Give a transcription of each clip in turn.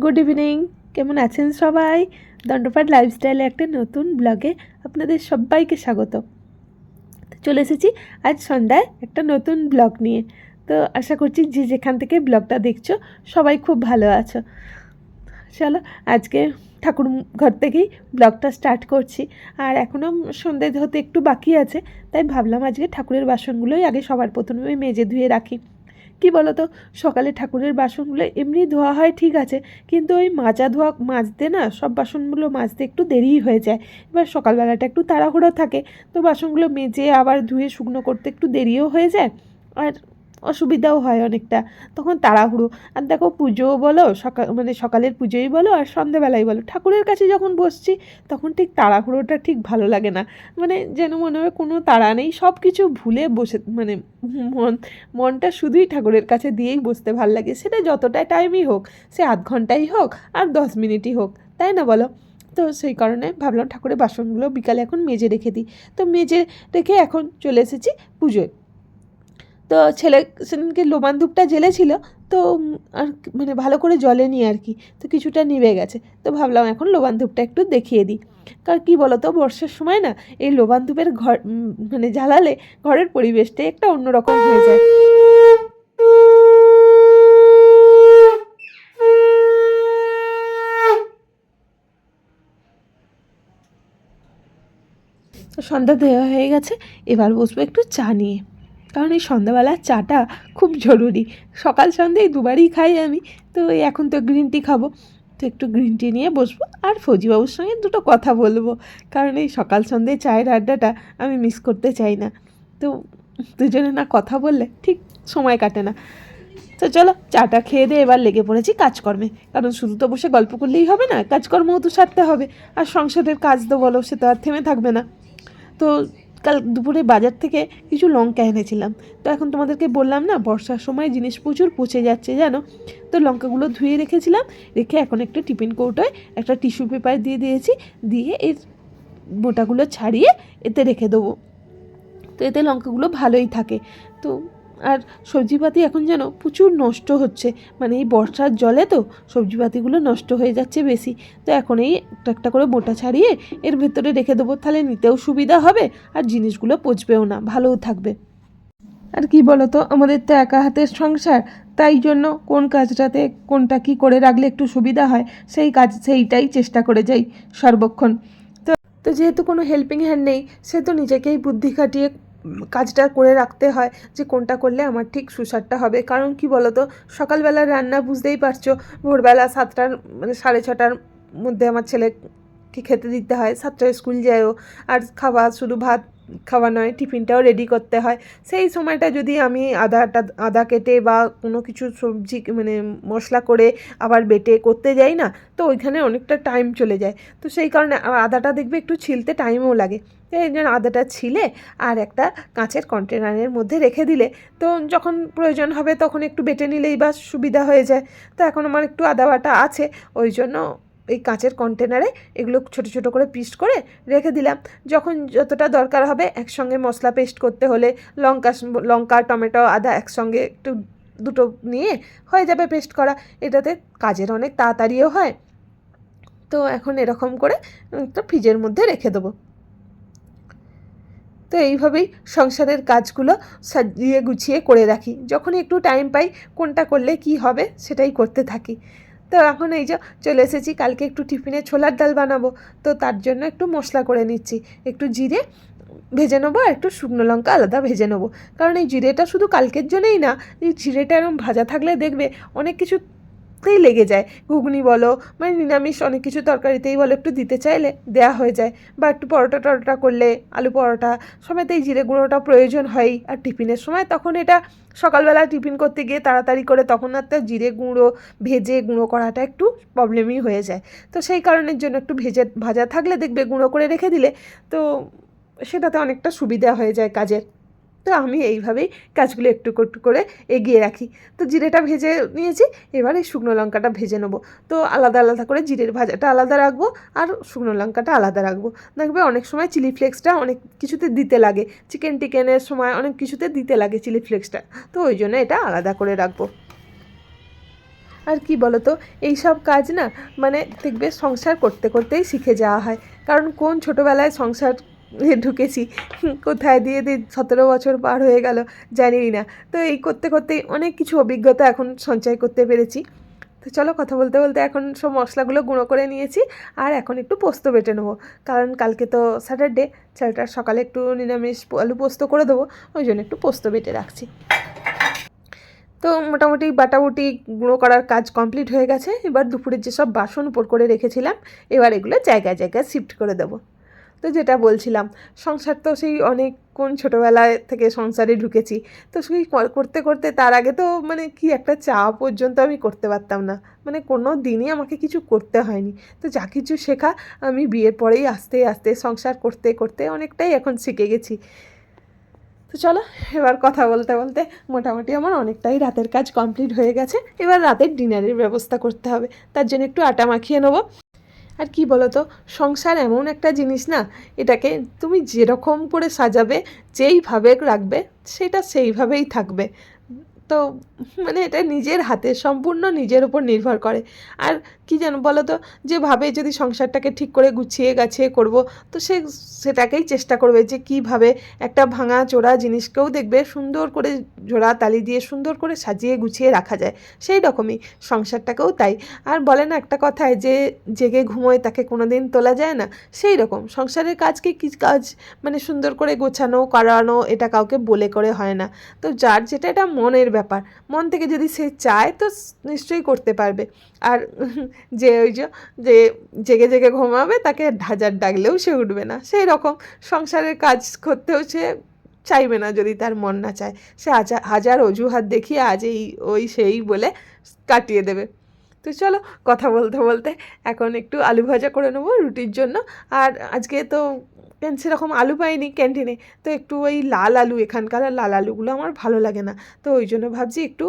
Good evening কেমন আছেন সবাই? দণ্ডপাট লাইফস্টাইলে একটা নতুন ব্লগে আপনাদের সবাইকে স্বাগত। চলে এসেছি আজ সন্ধ্যায় একটা নতুন ব্লগ নিয়ে। তো আশা করছি যে যেখান থেকে ব্লগটা দেখছ, সবাই খুব ভালো আছো। চলো আজকে ঠাকুর ঘর থেকেই ব্লগটা স্টার্ট করছি। আর এখনও সন্ধ্যে হতে একটু বাকি আছে, তাই ভাবলাম আজকে ঠাকুরের বাসনগুলোই আগে সবার প্রথমে মেজে ধুয়ে রাখি। কি বলো তো সকালে ঠাকুরের বাসনগুলো এমনি ধোয়া হয়, ঠিক আছে। কিন্তু ওই মাজা ধোয়া, মাজতে না সব বাসনগুলো মাজতে একটু দেরিই হয়ে যায়। এবার সকালবেলাটা একটু তাড়াহুড়ো থাকে, তো বাসনগুলো মেজে আবার ধুয়ে শুকনো করতে একটু দেরিও হয়ে যায়। আর অসুবিধাও হয় অনেকটা। তখন তাড়াহুড়ো। আর দেখো পুজোও বলো, সকাল মানে সকালের পুজোই বলো আর সন্ধেবেলাই বলো। ঠাকুরের কাছে যখন বসছি, তখন ঠিক তাড়াহুড়োটা ঠিক ভালো লাগে না। মানে যেন মনে হয় কোনো তাড়া নেই সব কিছু ভুলে বসে মানে মন, মনটা শুধুই ঠাকুরের কাছে দিয়েই বসতে ভালো লাগে। সেটা যতটা টাইমই হোক, সে আধ ঘন্টাই হোক আর দশ মিনিটই হোক, তাই না বলো? তো সেই কারণে ভাবলাম ঠাকুরের বাসনগুলো বিকালে এখন মেজে রেখে দিই। তো মেজে রেখে এখন চলে এসেছি পুজোয়। তো ছেলে, সেদিনকে লোমান ধূপটা জ্বেলেছিল তো আর মানে ভালো করে জ্বলেনি আর কি, তো কিছুটা নিভে গেছে, তো ভাবলাম এখন লোবান ধূপটা একটু দেখিয়ে দিই। কারণ কী বলো তো বর্ষার সময় না, এই লোবান ধূপের ঘর মানে জ্বালালে ঘরের পরিবেশটাই একটা অন্যরকম হয়ে যায়। সন্ধ্যা দেওয়া হয়ে গেছে, এবার বসবো একটু চা নিয়ে। কারণ এই সন্ধ্যাবেলার চাটা খুব জরুরি। সকাল সন্ধ্যে এই দুবারই খাই আমি, তো এখন তো গ্রিন টি খাব। তো একটু গ্রিন টি নিয়ে বসবো আর ফৌজিবাবুর সঙ্গে দুটো কথা বলব। কারণ এই সকাল সন্ধ্যে চায়ের আড্ডাটা আমি মিস করতে চাই না। তো দুজনে না কথা বললে ঠিক সময় কাটে না। তো চলো চাটা খেয়ে দিয়ে এবার লেগে পড়েছি কাজকর্মে। কারণ শুধু তো বসে গল্প করলেই হবে না, কাজকর্মও তো সারতে হবে। আর সংসারের কাজ তো বলো, সে তো আর থেমে থাকবে না। তো কাল দুপুরে বাজার থেকে কিছু লঙ্কা এনেছিলাম। তো এখন তোমাদেরকে বললাম না, বর্ষার সময় জিনিস প্রচুর পচে যাচ্ছে, জানো? তো লঙ্কাগুলো ধুয়ে রেখেছিলাম, রেখে এখন একটা টিফিন কৌটোয় একটা টিস্যু পেপার দিয়ে দিয়েছি, দিয়ে এর বোটাগুলো ছাড়িয়ে এতে রেখে দেবো। তো এতে লঙ্কাগুলো ভালোই থাকে। তো আর সবজিপাতি এখন যেন প্রচুর নষ্ট হচ্ছে। মানে এই বর্ষার জলে তো সবজিপাতিগুলো নষ্ট হয়ে যাচ্ছে বেশি। তো এখন এই একটা একটা করে মোটা ছাড়িয়ে এর ভেতরে রেখে দেবো। তাহলে নিতেও সুবিধা হবে আর জিনিসগুলো পচবেও না, ভালোও থাকবে। আর কি বলো তো আমাদের তো একা হাতের সংসার, তাই জন্য কোন কাজটাতে, কোনটা কি করে রাখলে একটু সুবিধা হয়, সেই কাজ, সেইটাই চেষ্টা করে যাই সর্বক্ষণ। তো তো যেহেতু কোনো হেল্পিং হ্যান্ড নেই, সে তো নিজেকেই বুদ্ধি খাটিয়ে কাজটা করে রাখতে হয় যে কোনটা করলে আমার ঠিক সুস্বাদটা হবে। কারণ কি বলো তো সকালবেলার রান্না বুঝতেই পারছ, ভোরবেলা সাতটার মানে সাড়ে ছটার মধ্যে আমার ছেলে ছেলেকে খেতে দিতে হয়। সাতটায় স্কুল যায়ও, আর খাওয়া শুধু ভাত খাওয়া নয়, টিফিনটাও রেডি করতে হয়। সেই সময়টা যদি আমি আদাটা, আদা কেটে বা কোনো কিছু সবজি মানে মশলা করে আবার বেটে করতে যাই না, তো ওইখানে অনেকটা টাইম চলে যায়। তো সেই কারণে আদাটা দেখবে একটু ছিলতে টাইমও লাগে। এই জন্য আদাটা ছিলে আর একটা কাঁচের কন্টেনারের মধ্যে রেখে দিলে, তো যখন প্রয়োজন হবে তখন একটু বেটে নিলেই বা সুবিধা হয়ে যায়। তো এখন আমার একটু আদা বাটা আছে, ওই জন্য এই কাঁচের কন্টেনারে এগুলো ছোট ছোট করে পিস করে রেখে দিলাম। যখন যতটা দরকার হবে একসঙ্গে মশলা পেস্ট করতে হলে লঙ্কা লঙ্কা, টমেটো, আদা একসঙ্গে একটু দুটো নিয়ে হয়ে যাবে পেস্ট করা। এটাতে কাজের অনেক তাড়াতাড়িও হয়। তো এখন এরকম করে একটা ফ্রিজের মধ্যে রেখে দেবো। তো এইভাবেই সংসারের কাজগুলো সাজিয়ে গুছিয়ে করে রাখি। যখন একটু টাইম পাই কোনটা করলে কি হবে সেটাই করতে থাকি। তো এখন এই যে চলে এসেছি, কালকে একটু টিফিনে ছোলার ডাল বানাবো। তো তার জন্য একটু মশলা করে নিচ্ছি। একটু জিরে ভেজে নেব আর একটু শুকনো লঙ্কা আলাদা ভেজে নেব। কারণ এই জিরেটা শুধু কালকের জন্যই না, এই জিরেটা এরকম ভাজা থাকলে দেখবে অনেক কিছুতেই লেগে যায়। ঘুগনি বলো মানে নিরামিষ অনেক কিছু তরকারিতেই বলো, একটু দিতে চাইলে দেয়া হয়ে যায়। বা একটু পরোটা টরোটা করলে আলু পরোটা সময়তেই জিরে গুঁড়োটা প্রয়োজন হয়ই। আর টিফিনের সময় তখন এটা সকালবেলা টিফিন করতে গিয়ে তাড়াতাড়ি করে তখন আর তো জিরে গুঁড়ো, ভেজে গুঁড়ো করাটা একটু প্রবলেমই হয়ে যায়। তো সেই কারণের জন্য একটু ভেজে, ভাজা থাকলে দেখবে গুঁড়ো করে রেখে দিলে তো সেটাতে অনেকটা সুবিধা হয়ে যায় কাজের। তো আমি এইভাবেই কাজগুলো একটু একটু করে এগিয়ে রাখি। তো জিরেটা ভেজে নিয়েছি, এবার এই শুকনো লঙ্কাটা ভেজে নেব। তো আলাদা আলাদা করে জিরের ভাজাটা আলাদা রাখব আর শুকনো লঙ্কাটা আলাদা রাখব। দেখবে অনেক সময় চিলি ফ্লেক্সটা অনেক কিছুতে দিতে লাগে, চিকেন টিকেনের সময় অনেক কিছুতে দিতে লাগে চিলি ফ্লেক্সটা। তো ওই জন্য এটা আলাদা করে রাখব। আর কি বলো তো এই সব কাজ না মানে দেখবে সংসার করতে করতেই শিখে যাওয়া হয়। কারণ কোন ছোটোবেলায় সংসার ঢুকেছি। কোথায় দিয়ে দিয়ে সতেরো বছর পার হয়ে গেল, জানিই না। তো এই করতে করতেই অনেক কিছু অভিজ্ঞতা এখন সঞ্চয় করতে পেরেছি। তো চলো কথা বলতে বলতে এখন সব মশলাগুলো গুঁড়ো করে নিয়েছি, আর এখন একটু পোস্ত বেটে নেব। কারণ কালকে তো স্যাটারডে স্যাটার সকালে একটু নিরামিষ আলু পোস্ত করে দেবো, ওই জন্য একটু পোস্ত বেটে রাখছি। তো মোটামুটি বাটাবুটি গুঁড়ো করার কাজ কমপ্লিট হয়ে গেছে। এবার দুপুরের যেসব বাসন উপর করে রেখেছিলাম, এবার এগুলো জায়গায় জায়গায় শিফট করে দেবো। তো যেটা বলছিলাম, সংসার তো সেই অনেকক্ষণ ছোটোবেলায় থেকে সংসারে ঢুকেছি। তো সেই করতে করতে তার আগে তো মানে কি একটা চা পর্যন্ত আমি করতে পারতাম না। মানে কোনো দিনই আমাকে কিছু করতে হয়নি। তো যা কিছু শেখা আমি বিয়ের পরেই আস্তে আস্তে সংসার করতে করতে অনেকটাই এখন শিখে গেছি। তো চলো, এবার কথা বলতে বলতে মোটামুটি আমার অনেকটাই রাতের কাজ কমপ্লিট হয়ে গেছে। এবার রাতের ডিনারের ব্যবস্থা করতে হবে। তার জন্য একটু আটা মাখিয়ে নেব। আর কি বলো তো সংসার এমন একটা জিনিস না, এটাকে তুমি যেরকম করে সাজাবে, যেইভাবে রাখবে, সেটা সেইভাবেই থাকবে। তো মানে এটা নিজের হাতে, সম্পূর্ণ নিজের উপর নির্ভর করে। আর কি জানো বলো তো যে ভাবে যদি সংসারটাকে ঠিক করে গুছিয়ে গাছিয়ে করব, তো সে সেটাকেই চেষ্টা করবে যে কীভাবে একটা ভাঙা চোরা জিনিসকেও দেখবে, সুন্দর করে জোড়া তালি দিয়ে সুন্দর করে সাজিয়ে গুছিয়ে রাখা যায়। সেই রকমই সংসারটাকেও তাই। আর বলে না একটা কথায় যে জেগে ঘুমোয় তাকে কোনো দিন তোলা যায় না? সেই রকম। সংসারের কাজকে কি কাজ মানে সুন্দর করে গোছানো, করানো, এটা কাউকে বলে করে হয় না। তো যার যেটা, এটা মনের ব্যাপার। মন থেকে যদি সে চায় তো নিশ্চয়ই করতে পারবে। আর যে ওই যে জেগে জেগে ঘুমাবে তাকে হাজার ডাকলেও সে উঠবে না। সেই রকম সংসারের কাজ করতেও সে চাইবে না যদি তার মন না চায়। সে হাজার অজুহাত দেখিয়ে আজ এই ওই সেই বলে কাটিয়ে দেবে। তো চলো কথা বলতে বলতে এখন একটু আলু ভাজা করে নেব রুটির জন্য। আর আজকে তো সেরকম আলু পাইনি ক্যান্টিনে তো একটু ওই লাল আলু, এখানকার আর লাল আলুগুলো আমার ভালো লাগে না। তো ওই জন্য ভাবছি একটু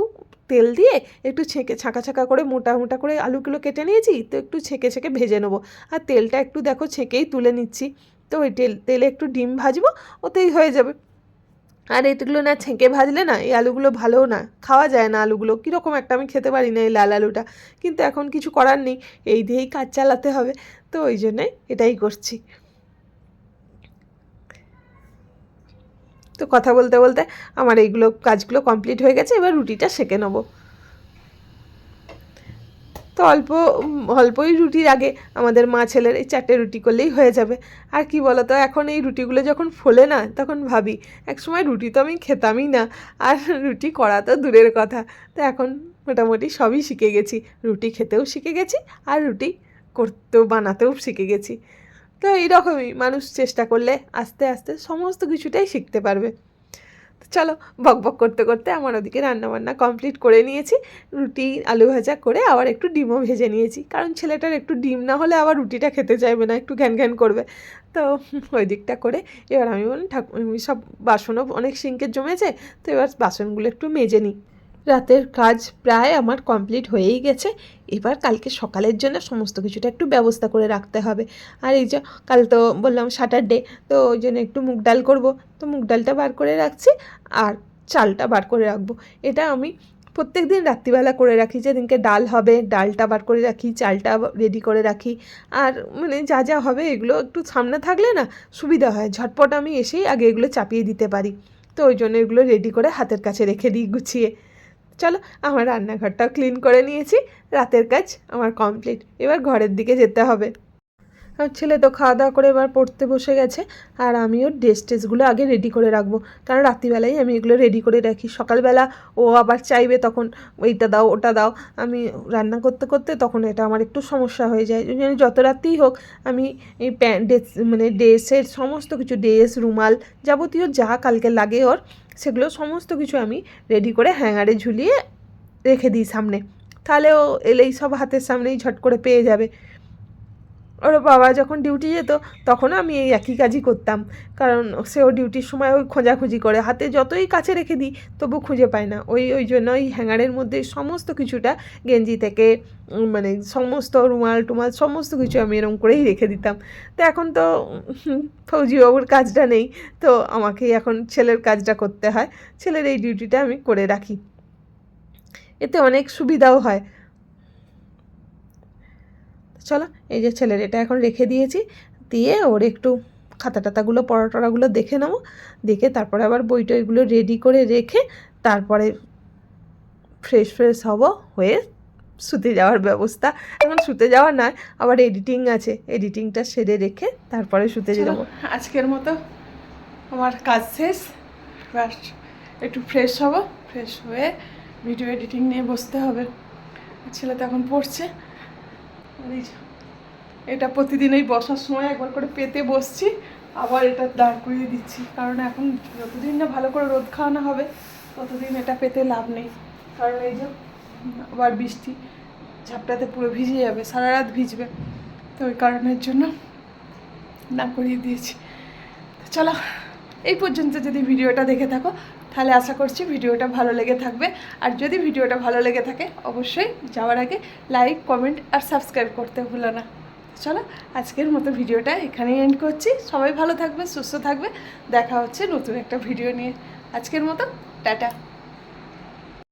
তেল দিয়ে একটু ছেঁকে, ছাঁকা ছাঁকা করে মোটা মোটা করে আলুগুলো কেটে নিয়েছি, তো একটু ছেঁকে ছেঁকে ভেজে নেব। আর তেলটা একটু দেখো ছেঁকেই তুলে নিচ্ছি। তো ওই তেল, তেলে একটু ডিম ভাজবো, ওতেই হয়ে যাবে। আর এগুলো না ছেঁকে ভাজলে না, এই আলুগুলো ভালোও না, খাওয়া যায় না আলুগুলো। কীরকম একটা আমি খেতে পারি না এই লাল আলুটা। কিন্তু এখন কিছু করার নেই, এই দিয়েই কাজ চালাতে হবে। তো ওই জন্যে এটাই করছি। তো কথা বলতে বলতে আমার এইগুলো কাজগুলো কমপ্লিট হয়ে গেছে, এবার রুটিটা সেঁকে নেব। তো অল্প অল্পই রুটির আগে আমাদের মা ছেলের এই চারটে রুটি করলেই হয়ে যাবে। আর কি বলো তো এখন এই রুটিগুলো যখন ফোলে না, তখন ভাবি এক সময় রুটি তো আমি খেতামই না, আর রুটি করা তো দূরের কথা। তো এখন মোটামুটি সবই শিখে গেছি, রুটি খেতেও শিখে গেছি, আর রুটি করতেও, বানাতেও শিখে গেছি। তো এইরকমই মানুষ চেষ্টা করলে আস্তে আস্তে সমস্ত কিছুটাই শিখতে পারবে। তো চলো বক বক করতে করতে আমার ওদিকে রান্নাবান্না কমপ্লিট করে নিয়েছি। রুটি, আলু ভাজা করে আবার একটু ডিমও ভেজে নিয়েছি। কারণ ছেলেটার একটু ডিম না হলে আবার রুটিটা খেতে চাইবে না, একটু ঘ্যান ঘ্যান করবে। তো ওই দিকটা করে এবার আমি বললাম, ঠাকুর সব বাসনও অনেক সিঙ্কের জমেছে, তো এবার বাসনগুলো একটু মেজে নিই। রাতের কাজ প্রায় আমার কমপ্লিট হয়েই গেছে। এবার কালকে সকালের জন্য সমস্ত কিছুটা একটু ব্যবস্থা করে রাখতে হবে। আর এই যে কাল তো বললাম স্যাটারডে তো ওই জন্য একটু মুগ ডাল করব। তো মুগ ডালটা বার করে রাখছি আর চালটা বার করে রাখব। এটা আমি প্রত্যেক দিন রাত্রিবেলা করে রাখি, যেদিনকে ডাল হবে ডালটা বার করে রাখি, চালটা রেডি করে রাখি। আর মানে যা যা হবে এগুলো একটু সামনে থাকলে না সুবিধা হয়, ঝটপট আমি এসেই আগে এগুলো চাপিয়ে দিতে পারি। তো ওই জন্য এগুলো রেডি করে হাতের কাছে রেখে দিই গুছিয়ে। চলো আমার রান্নাঘরটাও ক্লিন করে নিয়েছি। রাতের কাজ আমার কমপ্লিট এবার ঘরের দিকে যেতে হবে। আর ছেলে তো খাওয়া দাওয়া করে এবার পড়তে বসে গেছে, আর আমিও ড্রেস টেসগুলো আগে রেডি করে রাখব। কারণ রাত্রিবেলায় আমি এগুলো রেডি করে রাখি। সকালবেলা ও আবার চাইবে তখন এইটা দাও, ওটা দাও। আমি রান্না করতে করতে তখন এটা আমার একটু সমস্যা হয়ে যায়। ওই জন্য যত রাত্রিই হোক, আমি এই প্যান্ট ড্রেস মানে ড্রেসের সমস্ত কিছু ড্রেস রুমাল যাবতীয় যা কালকে লাগে ওর, সেগুলো সমস্ত কিছু আমি রেডি করে হ্যাঙ্গারে ঝুলিয়ে রেখে দিই সামনে। তাহলে ও এলেই সব হাতের সামনেই ঝট করে পেয়ে যাবে। ওর বাবা যখন ডিউটি যেত তখনও আমি এই একই কাজই করতাম। কারণ সেও ডিউটির সময় ওই খোঁজাখুঁজি করে। হাতে যতই কাছে রেখে দিই তবু খুঁজে পায় না। ওই ওই জন্য ওই হ্যাঙ্গারের মধ্যে সমস্ত কিছুটা গেঞ্জি থেকে মানে সমস্ত রুমাল টুমাল সমস্ত কিছু আমি এরকম করেই রেখে দিতাম। তো এখন তো উম, ফৌজিবাবুর কাজটা নেই। তো আমাকেই এখন ছেলের কাজটা করতে হয়। ছেলের এই ডিউটিটা আমি করে রাখি। এতে অনেক সুবিধাও হয়। চলো এই যে ছেলের এটা এখন রেখে দিয়েছি দিয়ে ওর একটু খাতা টাতাগুলো পড়া টড়াগুলো দেখে নেব দেখে তারপরে আবার বই টইগুলো রেডি করে রেখে তারপরে ফ্রেশ ফ্রেশ হব হয়ে শুতে যাওয়ার ব্যবস্থা। এখন শুতে যাওয়া নয় আবার এডিটিং আছে এডিটিংটা সেরে রেখে তারপরে শুতে যাব। আজকের মতো আমার কাজ শেষ এবার একটু ফ্রেশ হব ফ্রেশ হয়ে ভিডিও এডিটিং নিয়ে বসতে হবে। ছেলে তো এখন পড়ছে এটা প্রতিদিন এই বসার সময় একবার করে পেতে বসছি, আবার এটা দাঁড় করিয়ে দিচ্ছি। কারণ এখন যতদিন না ভালো করে রোদ খাওয়ানো হবে, ততদিন এটা পেতে লাভ নেই। কারণ এই যে, আবার বৃষ্টি, ঝাপটাতে পুরো ভিজে যাবে, সারা রাত ভিজবে। তো ওই কারণের জন্য না করিয়ে দিয়েছি। চলো, এই পর্যন্ত যদি ভিডিওটা দেখে থাকো তাহলে আশা করছি ভিডিওটা ভালো লেগে থাকবে। আর যদি ভিডিওটা ভালো লেগে থাকে, অবশ্যই যাওয়ার আগে লাইক কমেন্ট আর সাবস্ক্রাইব করতে ভুলো না। চলো, আজকের মতো ভিডিওটা এখানেই এন্ড করছি। সবাই ভালো থাকবে, সুস্থ থাকবে। দেখা হচ্ছে নতুন একটা ভিডিও নিয়ে। আজকের মতো, টাটা।